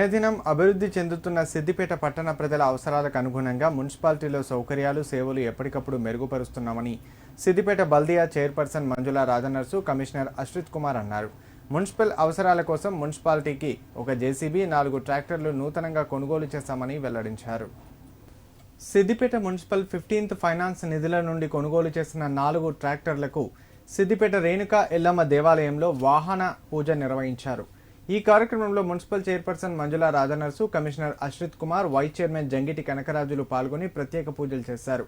దినదినం అభివృద్ధి చెందుతున్న సిద్దిపేట పట్టణ ప్రజల అవసరాలకు అనుగుణంగా మున్సిపాలిటీలో సౌకర్యాలు సేవలు ఎప్పటికప్పుడు మెరుగుపరుస్తున్నామని సిద్దిపేట బల్దియా చైర్పర్సన్ మంజుల రాజనర్సు కమిషనర్ అశ్రిత్ కుమార్ అన్నారు. మున్సిపల్ అవసరాల కోసం మున్సిపాలిటీకి ఒక జేసీబీ నాలుగు ట్రాక్టర్లు నూతనంగా కొనుగోలు చేశామని వెల్లడించారు. సిద్దిపేట మున్సిపల్ ఫిఫ్టీన్త్ ఫైనాన్స్ నిధుల నుండి కొనుగోలు చేసిన నాలుగు ట్రాక్టర్లకు సిద్దిపేట రేణుక ఎల్లమ్మ దేవాలయంలో వాహన పూజ నిర్వహించారు. ఈ కార్యక్రమంలో municipal chairperson Manjula Rajanarsu commissioner Ashrith Kumar vice chairman Jangiti కనకరాజులు పాల్గొని ప్రత్యేక పూజలు చేశారు.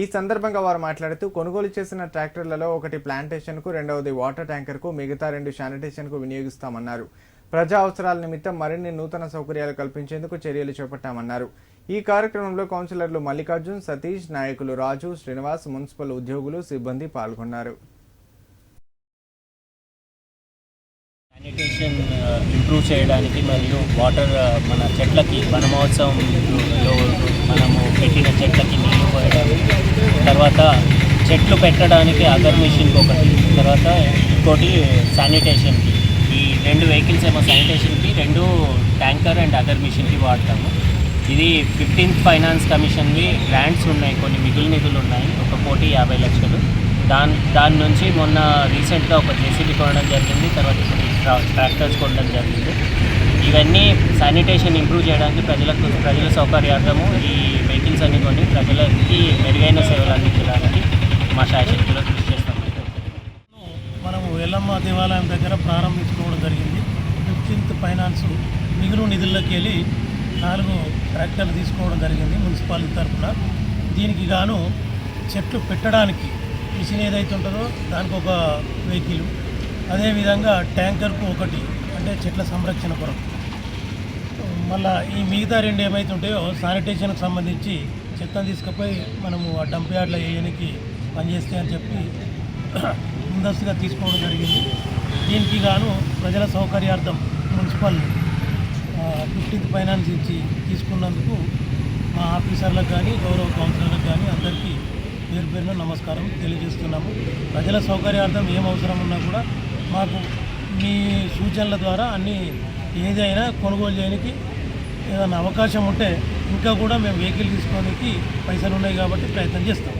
ఈ సందర్భంగా వారు మాట్లాడుతూ కొనుగోలు చేసిన ట్రాక్టర్లలో ఒకటి ప్లాంటేషన్కు రెండవది వాటర్ ట్యాంకర్కు మిగతా రెండు శానిటేషన్కు వినియోగిస్తామన్నారు. ప్రజా అవసరాల నిమిత్తం మరిన్ని నూతన సౌకర్యాలు కల్పించేందుకు చర్యలు చేపట్టామన్నారు. ఈ కార్యక్రమంలో కౌన్సిలర్లు మల్లికార్జున్ సతీష్ నాయకులు రాజు శ్రీనివాస్ మున్సిపల్ ఉద్యోగులు సిబ్బంది పాల్గొన్నారు. శానిటేషన్ ఇంప్రూవ్ చేయడానికి మరియు వాటర్ మన చెట్లకి వన మహోత్సవంలో మనము పెట్టిన చెట్లకి నీళ్ళు పోయడానికి. తర్వాత చెట్లు పెట్టడానికి అగర్ మిషన్కి ఒకటి. తర్వాత ఇంకోటి శానిటేషన్కి ఈ రెండు వెహికల్స్ ఏమో శానిటేషన్కి రెండు ట్యాంకర్ అండ్ అగర్ మిషన్కి వాడతాము. ఇది ఫిఫ్టీన్త్ ఫైనాన్స్ కమిషన్వి గ్రాంట్స్ ఉన్నాయి కొన్ని మిగులు నిధులు ఉన్నాయి. ఒక కోటి యాభై లక్షలు. దాని దాని నుంచి మొన్న రీసెంట్గా ఒక జేసీబీ కొనడం జరిగింది. తర్వాత ఇప్పుడు ట్రాక్టర్స్ కొనడం జరిగింది. ఇవన్నీ శానిటేషన్ ఇంప్రూవ్ చేయడానికి ప్రజలకు ప్రజల సౌకర్యార్థము ఈ వెహికల్స్ అన్ని కొన్ని ప్రజలకి మెరుగైన సేవలు అందించడానికి మా శాయశక్తిలో కృషి చేస్తాం. మనము ఎల్లమ్మ దేవాలయం దగ్గర ప్రారంభించుకోవడం జరిగింది. ఫిఫ్టీన్త్ ఫైనాన్స్ మిగులు నిధుల్లోకి వెళ్ళి నాలుగు ట్రాక్టర్లు తీసుకోవడం జరిగింది మున్సిపాలిటీ తరఫున. దీనికి గాను చెట్లు పెట్టడానికి మిషన్ ఏదైతే ఉంటుందో దానికి ఒక వెహికల్ అదేవిధంగా ట్యాంకర్కు ఒకటి అంటే చెట్ల సంరక్షణ కొరకు. మళ్ళా ఈ మిగతా రెండు ఏమైతే ఉంటాయో శానిటేషన్కి సంబంధించి చెత్తను తీసుకుపోయి మనము ఆ డంప్ యార్డ్లో వేయడానికి పనిచేస్తాయి అని చెప్పి ముందస్తుగా తీసుకోవడం జరిగింది. దీనికి గాను ప్రజల సౌకర్యార్థం మున్సిపల్ ఫిఫ్టీన్త్ ఫైనాన్స్ ఇచ్చి తీసుకున్నందుకు మా ఆఫీసర్లకు కానీ గౌరవ కౌన్సిలర్లకు కానీ అందరికీ పేరు పేరున నమస్కారం తెలియజేస్తున్నాము. ప్రజల సౌకర్యార్థం ఏం అవసరం ఉన్నా కూడా మాకు మీ సూచనల ద్వారా అన్నీ ఏదైనా కొనుగోలు చేయడానికి ఏదైనా అవకాశం ఉంటే ఇంకా కూడా మేము వెహికల్ తీసుకోవడానికి పైసలు ఉన్నాయి కాబట్టి ప్రయత్నం చేస్తాం.